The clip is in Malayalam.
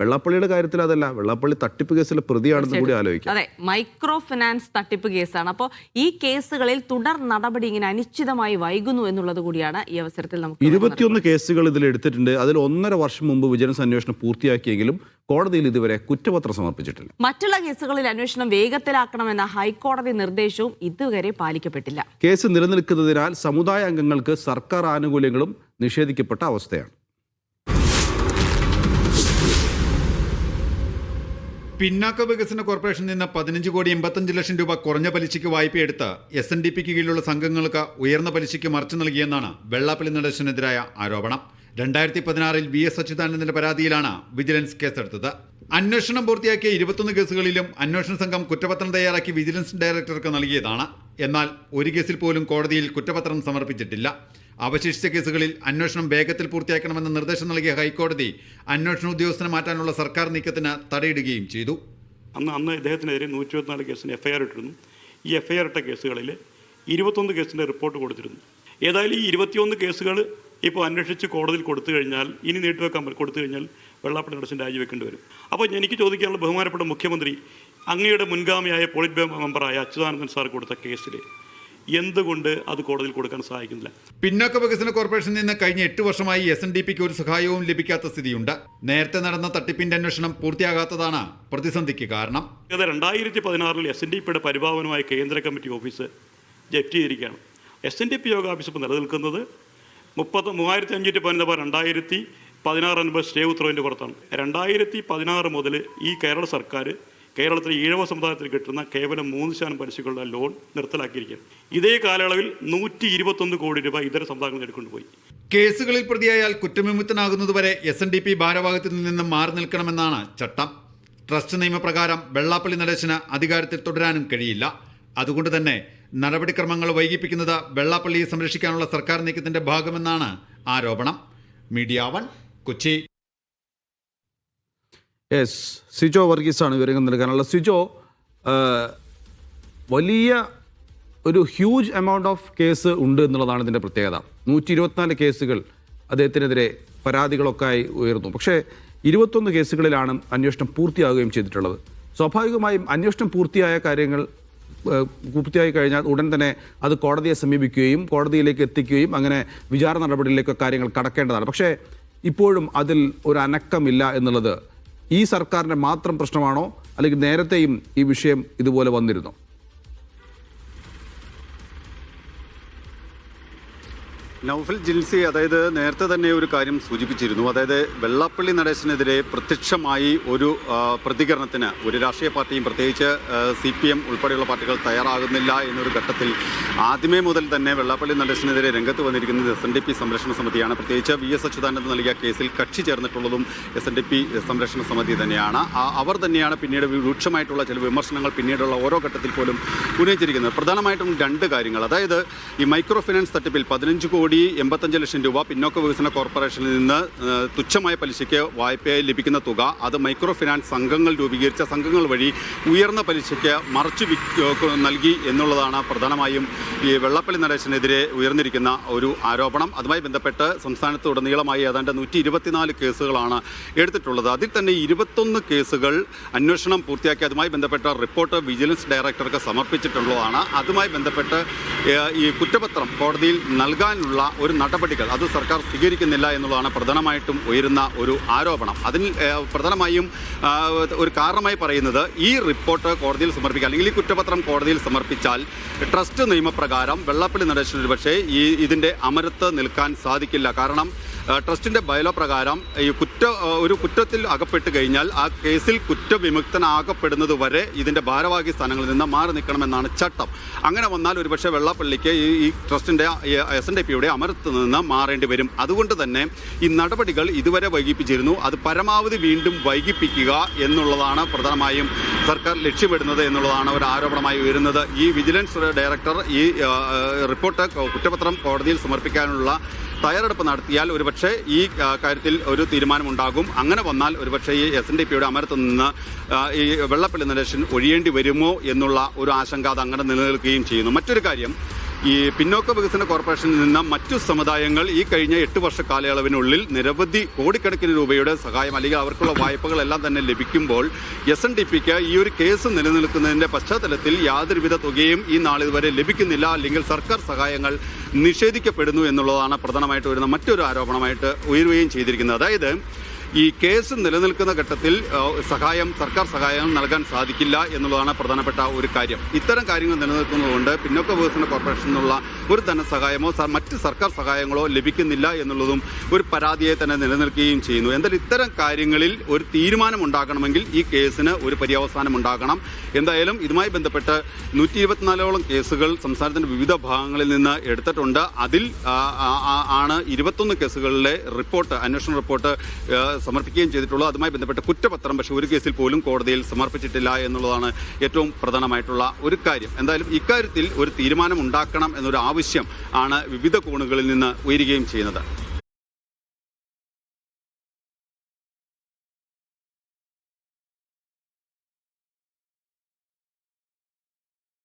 വെള്ളാപ്പള്ളിയുടെ കാര്യത്തിൽ അതല്ല. വെള്ളാപ്പള്ളി തട്ടിപ്പ് കേസിലെ പ്രതിയാണെന്ന് കൂടി ആലോചിക്കാം. അതെ മൈക്രോ ഫിനാൻസ് തട്ടിപ്പ് കേസാണ്. അപ്പോൾ ഈ കേസുകളിൽ തുടർ നടപടി ഇങ്ങനെ അനിശ്ചിതമായി വൈകുന്നു എന്നുള്ളത് കൂടിയാണ് ഈ അവസരത്തിൽ നമുക്ക് ഇരുപത്തിയൊന്ന് കേസുകൾ ഇതിൽ എടുത്തിട്ടുണ്ട്. അതിൽ ഒന്നര വർഷം മുമ്പ് വിജിലൻസ് അന്വേഷണം പൂർത്തിയാക്കിയെങ്കിലും കോടതിയിൽ ഇതുവരെ കുറ്റപത്രം സമർപ്പിച്ചിട്ടില്ല. മറ്റുള്ള കേസുകളിൽ അന്വേഷണം വേഗത്തിലാക്കണമെന്ന ഹൈക്കോടതി നിർദ്ദേശവും ഇതുവരെ പാലിക്കപ്പെട്ടില്ല. കേസ് നിലനിൽക്കുന്നതിനാൽ സമുദായ അംഗങ്ങൾക്ക് സർക്കാർ ആനുകൂല്യങ്ങളും നിഷേധിക്കപ്പെട്ട അവസ്ഥയാണ്. പിന്നാക്ക വികസന കോർപ്പറേഷനിൽ നിന്ന് പതിനഞ്ച് കോടി എൺപത്തഞ്ച് ലക്ഷം രൂപ കുറഞ്ഞ പലിശയ്ക്ക് വായ്പയെടുത്ത് എസ് എൻ ഡി പിക്ക് കീഴിലുള്ള സംഘങ്ങൾക്ക് ഉയർന്ന പലിശയ്ക്ക് മറിച്ചു നൽകിയെന്നാണ് വെള്ളാപ്പള്ളി നടേശനെതിരായ ആരോപണം. രണ്ടായിരത്തി പതിനാറിൽ വി എസ് അച്യുതാനന്ദന്റെ പരാതിയിലാണ് വിജിലൻസ് കേസെടുത്തത്. അന്വേഷണം പൂർത്തിയാക്കിയ ഇരുപത്തൊന്ന് കേസുകളിലും അന്വേഷണ സംഘം കുറ്റപത്രം തയ്യാറാക്കി വിജിലൻസ് ഡയറക്ടർക്ക് നൽകിയതാണ്. എന്നാൽ ഒരു കേസിൽ പോലും കോടതിയിൽ കുറ്റപത്രം സമർപ്പിച്ചിട്ടില്ല. അവശേഷിച്ച കേസുകളിൽ അന്വേഷണം വേഗത്തിൽ പൂർത്തിയാക്കണമെന്ന നിർദ്ദേശം നൽകിയ ഹൈക്കോടതി അന്വേഷണ ഉദ്യോഗസ്ഥനെ മാറ്റാനുള്ള സർക്കാർ നീക്കത്തിന് തടയിടുകയും ചെയ്തു. അന്ന് അന്ന് ഇദ്ദേഹത്തിനെതിരെ നൂറ്റി ഇരുപത്തിനാല് കേസിന് എഫ്ഐആർ ഇട്ടിരുന്നു. ഈ എഫ്ഐആർ ഇട്ട കേസുകളിൽ ഇരുപത്തൊന്ന് കേസിന്റെ റിപ്പോർട്ട് കൊടുത്തിരുന്നു. ഏതായാലും ഈ ഇരുപത്തിയൊന്ന് കേസുകൾ ഇപ്പോൾ അന്വേഷിച്ച് കോടതിയിൽ കൊടുത്തു കഴിഞ്ഞാൽ ഇനി നീട്ടിവെക്കാൻ കൊടുത്തു കഴിഞ്ഞാൽ വെള്ളാപ്പള്ളി നടശൻ രാജിവെക്കേണ്ടി വരും. അപ്പോൾ എനിക്ക് ചോദിക്കാനുള്ള ബഹുമാനപ്പെട്ട മുഖ്യമന്ത്രി അങ്ങയുടെ മുൻഗാമിയായ പോളിറ്റ് ബ്യൂറോ മെമ്പറായ അച്യുതാനന്ദൻ സാർ കൊടുത്ത കേസിൽ എന്തുകൊണ്ട് അത് കോടതിയിൽ കൊടുക്കാൻ സഹായിക്കുന്നില്ല? പിന്നോക്ക വികസന കോർപ്പറേഷനിൽ നിന്ന് കഴിഞ്ഞ എട്ട് വർഷമായി എസ് എൻ ഡി പിക്ക് ഒരു സഹായവും ലഭിക്കാത്ത സ്ഥിതിയുണ്ട്. നേരത്തെ നടന്ന തട്ടിപ്പിന്റെ അന്വേഷണം പൂർത്തിയാകാത്തതാണ് പ്രതിസന്ധിക്ക് കാരണം. രണ്ടായിരത്തി പതിനാറിൽ എസ് എൻ ഡി പിയുടെ പരിഭാവനമായ കേന്ദ്ര കമ്മിറ്റി ഓഫീസ് ജപ്തി ചെയ്തിരിക്കുകയാണ്. S N D P Yoga office ഇപ്പോൾ നിലനിൽക്കുന്നത് മുപ്പത് മൂവായിരത്തി അഞ്ഞൂറ്റി പതിനൊന്ന് രണ്ടായിരത്തി പതിനാറ് സ്റ്റേ ഉത്തരവിന്റെ പുറത്താണ്. രണ്ടായിരത്തി പതിനാറ് മുതൽ ഈ കേരള സർക്കാർ കേരളത്തിലെ ഈഴവ സമുദായത്തിൽ കിട്ടുന്ന കേവലം മൂന്ന് ശതമാനം പലിശകളുടെ ലോൺ നിർത്തലാക്കിയിരിക്കുകയാണ്. ഇതേ കാലയളവിൽ നൂറ്റി ഇരുപത്തൊന്ന് കോടി രൂപ ഇതര സമുദായങ്ങൾ എടുക്കൊണ്ടുപോയി. കേസുകളിൽ പ്രതിയായാൽ കുറ്റവിമുക്തനാകുന്നതുവരെ എസ് എൻ ഡി പി ഭാരവാഹത്തിൽ നിന്നും മാറി നിൽക്കണമെന്നാണ് ചട്ടം. ട്രസ്റ്റ് നിയമപ്രകാരം വെള്ളാപ്പള്ളി നടേശന് അധികാരത്തിൽ തുടരാനും കഴിയില്ല. അതുകൊണ്ട് തന്നെ നടപടിക്രമങ്ങൾ വൈകിപ്പിക്കുന്നത് വെള്ളാപ്പള്ളിയെ സംരക്ഷിക്കാനുള്ള സർക്കാർ നീക്കത്തിന്റെ ഭാഗമെന്നാണ് ആരോപണം. Media one Kochi. Yes Sijo വർഗീസാണ് വിവരങ്ങൾ നൽകാനുള്ള സിജോ വലിയ ഒരു ഹ്യൂജ് എമൗണ്ട് ഓഫ് കേസ് ഉണ്ട് എന്നുള്ളതാണ് ഇതിന്റെ പ്രത്യേകത. നൂറ്റി ഇരുപത്തിനാല് കേസുകൾ അദ്ദേഹത്തിനെതിരെ പരാതികളൊക്കെ ആയി ഉയർന്നു പക്ഷേ ഇരുപത്തൊന്ന് കേസുകളിലാണ് അന്വേഷണം പൂർത്തിയാവുകയും ചെയ്തിട്ടുള്ളത്. സ്വാഭാവികമായും അന്വേഷണം പൂർത്തിയായ കാര്യങ്ങൾ പൂർത്തിയായി കഴിഞ്ഞാൽ ഉടൻ തന്നെ അത് കോടതിയെ സമീപിക്കുകയും കോടതിയിലേക്ക് എത്തിക്കുകയും അങ്ങനെ വിചാരണ നടപടിയിലേക്ക് കാര്യങ്ങൾ കടക്കേണ്ടതാണ്. പക്ഷേ ഇപ്പോഴും അതിൽ ഒരു അനക്കമില്ല എന്നുള്ളത് ഈ സർക്കാരിന്റെ മാത്രം പ്രശ്നമാണോ? അല്ലെങ്കിൽ നേരത്തെയും ഈ വിഷയം ഇതുപോലെ വന്നിരുന്നോ? നൗഫൽ ജിൻസി അതായത് നേരത്തെ തന്നെ ഒരു കാര്യം സൂചിപ്പിച്ചിരുന്നു. അതായത് വെള്ളാപ്പള്ളി നടേശനെതിരെ പ്രത്യക്ഷമായി ഒരു പ്രതികരണത്തിന് ഒരു രാഷ്ട്രീയ പാർട്ടിയും പ്രത്യേകിച്ച് സി പി എം ഉൾപ്പെടെയുള്ള പാർട്ടികൾ തയ്യാറാകുന്നില്ല എന്നൊരു ഘട്ടത്തിൽ ആദ്യമേ മുതൽ തന്നെ വെള്ളാപ്പള്ളി നടേശനെതിരെ രംഗത്ത് വന്നിരിക്കുന്നത് എസ് എൻ ഡി പി സംരക്ഷണ സമിതിയാണ്. പ്രത്യേകിച്ച് വി എസ് അച്യുതാനന്ദൻ നൽകിയ കേസിൽ കക്ഷി ചേർന്നിട്ടുള്ളതും എസ് എൻ ഡി പി സംരക്ഷണ സമിതി തന്നെയാണ്. അവർ തന്നെയാണ് പിന്നീട് രൂക്ഷമായിട്ടുള്ള ചില വിമർശനങ്ങൾ പിന്നീടുള്ള ഓരോ ഘട്ടത്തിൽ പോലും ഉന്നയിച്ചിരിക്കുന്നത്. പ്രധാനമായിട്ടും രണ്ട് കാര്യങ്ങൾ. അതായത് ഈ മൈക്രോ ഫിനാൻസ് തട്ടിപ്പിൽ പതിനഞ്ച് കോടി എൺപത്തഞ്ച് ലക്ഷം രൂപ പിന്നോക്ക വികസന കോർപ്പറേഷനിൽ നിന്ന് തുച്ഛമായ പലിശയ്ക്ക് വായ്പയായി ലഭിക്കുന്ന തുക അത് മൈക്രോ ഫിനാൻസ് സംഘങ്ങൾ രൂപീകരിച്ച സംഘങ്ങൾ വഴി ഉയർന്ന പലിശയ്ക്ക് മറച്ചു നൽകി എന്നുള്ളതാണ് പ്രധാനമായും ഈ വെള്ളപ്പള്ളി നടേശനെതിരെ ഉയർന്നിരിക്കുന്ന ഒരു ആരോപണം. അതുമായി ബന്ധപ്പെട്ട് സംസ്ഥാനത്ത് ഉടനീളമായി ഏതാണ്ട് നൂറ്റി ഇരുപത്തിനാല് കേസുകളാണ് എടുത്തിട്ടുള്ളത്. അതിൽ തന്നെ ഇരുപത്തൊന്ന് കേസുകൾ അന്വേഷണം പൂർത്തിയാക്കി അതുമായി ബന്ധപ്പെട്ട റിപ്പോർട്ട് വിജിലൻസ് ഡയറക്ടർക്ക് സമർപ്പിച്ചിട്ടുള്ളതാണ്. അതുമായി ബന്ധപ്പെട്ട് ഈ കുറ്റപത്രം കോടതിയിൽ നൽകാനുള്ള ഒരു നടപടികൾ അത് സർക്കാർ സ്വീകരിക്കുന്നില്ല എന്നുള്ളതാണ് പ്രധാനമായിട്ടും ഉയരുന്ന ഒരു ആരോപണം. അതിൽ പ്രധാനമായും ഒരു കാരണമായി പറയുന്നത് ഈ റിപ്പോർട്ട് കോടതിയിൽ സമർപ്പിക്കുക അല്ലെങ്കിൽ ഈ കുറ്റപത്രം കോടതിയിൽ സമർപ്പിച്ചാൽ ട്രസ്റ്റ് നിയമപ്രകാരം വെള്ളപ്പള്ളി നടേശൻ ഒരു പക്ഷേ ഈ ഇതിന്റെ അമരത്ത് നിൽക്കാൻ സാധിക്കില്ല. കാരണം ട്രസ്റ്റിന്റെ ബയലോ പ്രകാരം ഈ കുറ്റ ഒരു കുറ്റത്തിൽ അകപ്പെട്ട് കഴിഞ്ഞാൽ ആ കേസിൽ കുറ്റവിമുക്തനാകപ്പെടുന്നത് വരെ ഇതിന്റെ ഭാരവാഹി സ്ഥാനങ്ങളിൽ നിന്ന് മാറി നിൽക്കണമെന്നാണ് ചട്ടം. അങ്ങനെ വന്നാൽ ഒരുപക്ഷെ വെള്ളപ്പള്ളിക്ക് ഈ ഈ ട്രസ്റ്റിന്റെ എസ് എൻ ഡി പിയുടെ അമരത്ത് നിന്ന് മാറേണ്ടി വരും. അതുകൊണ്ട് തന്നെ ഈ നടപടികൾ ഇതുവരെ വൈകിപ്പിച്ചിരുന്നു. അത് പരമാവധി വീണ്ടും വൈകിപ്പിക്കുക എന്നുള്ളതാണ് പ്രധാനമായും സർക്കാർ ലക്ഷ്യമിടുന്നത് എന്നുള്ളതാണ് ഒരു ആരോപണമായി ഉയരുന്നത്. ഈ വിജിലൻസ് ഡയറക്ടർ ഈ റിപ്പോർട്ട് കുറ്റപത്രം കോടതിയിൽ സമർപ്പിക്കാനുള്ള തയ്യാറെടുപ്പ് നടത്തിയാൽ ഒരുപക്ഷെ ഈ കാര്യത്തിൽ ഒരു തീരുമാനമുണ്ടാകും. അങ്ങനെ വന്നാൽ ഒരുപക്ഷെ ഈ എസ് എൻ ഡി പിയുടെ അമരത്ത് നിന്ന് ഈ വെള്ളപ്പള്ളി നരേശൻ ഒഴിയേണ്ടി വരുമോ എന്നുള്ള ഒരു ആശങ്ക അത് അങ്ങനെ നിലനിൽക്കുകയും ചെയ്യുന്നു. മറ്റൊരു കാര്യം ഈ പിന്നോക്ക വികസന കോർപ്പറേഷനിൽ നിന്ന് മറ്റു സമുദായങ്ങൾ ഈ കഴിഞ്ഞ എട്ട് വർഷ കാലയളവിനുള്ളിൽ നിരവധി കോടിക്കണക്കിന് രൂപയുടെ സഹായം അല്ലെങ്കിൽ അവർക്കുള്ള വായ്പകളെല്ലാം തന്നെ ലഭിക്കുമ്പോൾ എസ് എൻ ഡി പിക്ക് ഈ ഒരു കേസ് നിലനിൽക്കുന്നതിന്റെ പശ്ചാത്തലത്തിൽ യാതൊരുവിധ തുകയും ഈ നാളിതുവരെ ലഭിക്കുന്നില്ല അല്ലെങ്കിൽ സർക്കാർ സഹായങ്ങൾ നിഷേധിക്കപ്പെടുന്നു എന്നുള്ളതാണ് പ്രധാനമായിട്ട് വരുന്ന മറ്റൊരു ആരോപണമായിട്ട് ഉയരുകയും ചെയ്തിരിക്കുന്നത്. അതായത് ഈ കേസ് നിലനിൽക്കുന്ന ഘട്ടത്തിൽ സഹായം സർക്കാർ സഹായം നൽകാൻ സാധിക്കില്ല എന്നുള്ളതാണ് പ്രധാനപ്പെട്ട ഒരു കാര്യം. ഇത്തരം കാര്യങ്ങൾ നിലനിൽക്കുന്നതുകൊണ്ട് പിന്നോക്ക വികസന കോർപ്പറേഷൻ എന്നുള്ള ഒരു ധനസഹായമോ മറ്റ് സർക്കാർ സഹായങ്ങളോ ലഭിക്കുന്നില്ല എന്നുള്ളതും ഒരു പരാതിയെ തന്നെ നിലനിൽക്കുകയും ചെയ്യുന്നു. എന്തായാലും ഇത്തരം കാര്യങ്ങളിൽ ഒരു തീരുമാനം ഉണ്ടാകണമെങ്കിൽ ഈ കേസിന് ഒരു പര്യവസാനം ഉണ്ടാകണം എന്തായാലും ഇതുമായി ബന്ധപ്പെട്ട് നൂറ്റി ഇരുപത്തിനാലോളം കേസുകൾ സംസ്ഥാനത്തിന്റെ വിവിധ ഭാഗങ്ങളിൽ നിന്ന് എടുത്തിട്ടുണ്ട്. അതിൽ ആണ് ഇരുപത്തൊന്ന് കേസുകളിലെ റിപ്പോർട്ട് അന്വേഷണ റിപ്പോർട്ട് സമർപ്പിക്കുകയും ചെയ്തിട്ടുള്ളൂ. അതുമായി ബന്ധപ്പെട്ട കുറ്റപത്രം പക്ഷേ ഒരു കേസിൽ പോലും കോടതിയിൽ സമർപ്പിച്ചിട്ടില്ല എന്നുള്ളതാണ് ഏറ്റവും പ്രധാനമായിട്ടുള്ള ഒരു കാര്യം. എന്തായാലും ഇക്കാര്യത്തിൽ ഒരു തീരുമാനം ഉണ്ടാക്കണം എന്നൊരു ആവശ്യം ആണ് വിവിധ കോണുകളിൽ നിന്ന് ഉയരുകയും ചെയ്യുന്നത്.